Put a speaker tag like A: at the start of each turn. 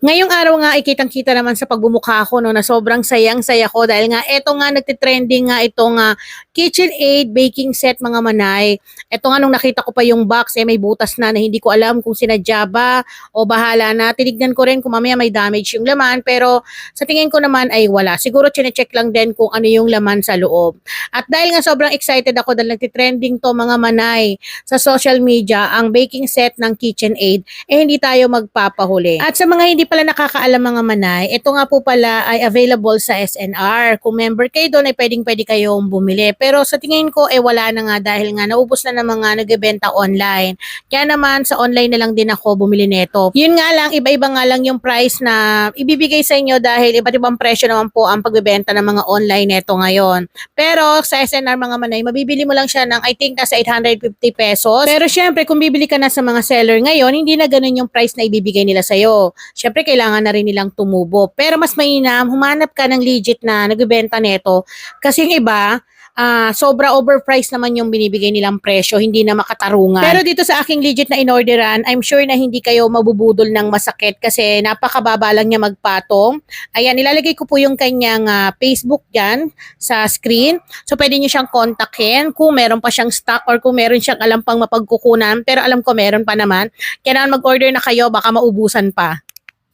A: Ngayong araw nga ay kitang-kita naman sa pagbumukha ko no na sobrang sayang-saya ko dahil nga eto nga nagtitrending nga itong nga KitchenAid baking set mga manay. Eto nga nung nakita ko pa yung box eh may butas na na hindi ko alam kung sinadya ba o bahala na. Tinignan ko rin kung mamaya may damage yung laman pero sa tingin ko naman ay wala. Siguro chine-check lang din kung ano yung laman sa loob. At dahil nga sobrang excited ako dahil nagtitrending to mga manay sa social media ang baking set ng KitchenAid eh hindi tayo magpapahuli. At sa mga hindi pala nakakaalam mga manay, ito nga po pala ay available sa SNR. Kung member kayo doon ay pwedeng pwede kayong bumili. Pero sa tingin ko eh wala na nga dahil nga naubos na ng mga nagbebenta online. Kaya naman sa online na lang din ako bumili nito. Yun nga lang, iba-iba nga lang yung price na ibibigay sa inyo dahil iba't ibang presyo naman po ang pagbebenta ng mga online neto ngayon. Pero sa SNR mga manay, mabibili mo lang siya ng I think nasa 850 pesos. Pero syempre kung bibili ka na sa mga seller ngayon, hindi na ganun yung price na ibibigay nila sa'yo. Syempre kailangan na rin nilang tumubo. Pero mas mainam, humanap ka ng legit na nagbebenta neto. Kasi yung iba, ah, sobra overpriced naman yung binibigay nilang presyo, hindi na makatarungan. Pero dito sa aking legit na inorderan, I'm sure na hindi kayo mabubudol ng masakit kasi napakababa lang niya magpatong. Ayan, nilalagay ko po yung kanyang ah, Facebook dyan sa screen. So, pwede niyo siyang kontakin kung meron pa siyang stock or kung meron siyang alam pang mapagkukunan. Pero alam ko meron pa naman. Kailangan mag-order na kayo, baka maubusan pa.